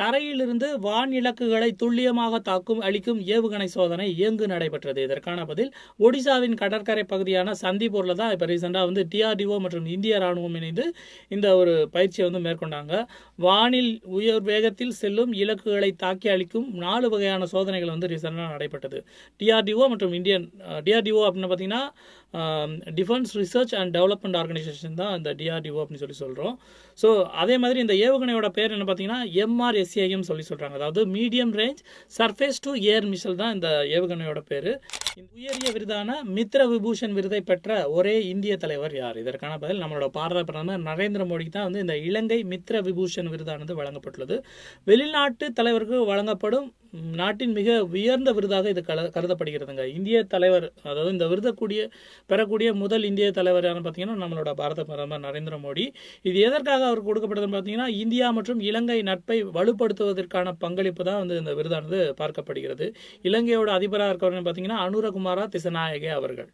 தரையிலிருந்து வான் இலக்குகளை துல்லியமாக தாக்கும் அளிக்கும் ஏவுகணை சோதனை எங்கு நடைபெற்றது. இதற்கான பதில் ஒடிசாவின் கடற்கரை பகுதியான சந்திப்பூரில் தான் இப்போ ரீசெண்டாக வந்து டிஆர்டிஓ மற்றும் இந்திய ராணுவம் இணைந்து இந்த ஒரு பயிற்சியை வந்து மேற்கொண்டாங்க. வானில் உயர் வேகத்தில் செல்லும் இலக்குகளை தாக்கி அளிக்கும் நாலு வகையான சோதனைகள் வந்து ரீசெண்டாக நடைபெற்றது. டிஆர்டிஓ மற்றும் இந்தியன் டிஆர்டிஓ அப்படின்னு பார்த்தீங்கன்னா defence research and development organisation தான் இந்த டிஆர்டிஓ அப்படின்னு சொல்லி சொல்கிறோம் ஸோ அதே மாதிரி இந்த ஏவுகணையோட பேர் என்ன பார்த்தீங்கன்னா எம்ஆர்எஸ் எஸ்ஏஎம் சொல்லி சொல்கிறாங்க அதாவது medium range surface to air missile தான் இந்த ஏவுகணையோட பேர். உயரிய விருதான மித்ர விபூஷன் விருதை பெற்ற ஒரே இந்திய தலைவர் யார்? இதற்கான பதில் நம்மளோட பாரத பிரதமர் நரேந்திர மோடிக்கு தான் வந்து இந்த இலங்கை மித்ர விபூஷன் விருதானது வழங்கப்பட்டுள்ளது. வெளிநாட்டு தலைவருக்கு வழங்கப்படும் நாட்டின் மிக உயர்ந்த விருதாக இது கல கருதப்படுகிறதுங்க. இந்திய தலைவர் அதாவது இந்த விருதக்கூடிய பெறக்கூடிய முதல் இந்திய தலைவர் யாருன்னு பார்த்தீங்கன்னா நம்மளோட பாரத பிரதமர் நரேந்திர மோடி. இது எதற்காக அவர் கொடுக்கப்பட்டதுன்னு பார்த்தீங்கன்னா இந்தியா மற்றும் இலங்கை நட்பை வலுப்படுத்துவதற்கான பங்களிப்பு தான் வந்து இந்த விருதானது பார்க்கப்படுகிறது. இலங்கையோட அதிபராக இருக்கிறவங்க பார்த்தீங்கன்னா அனுரகுமாரா திசநாயகே அவர்கள்.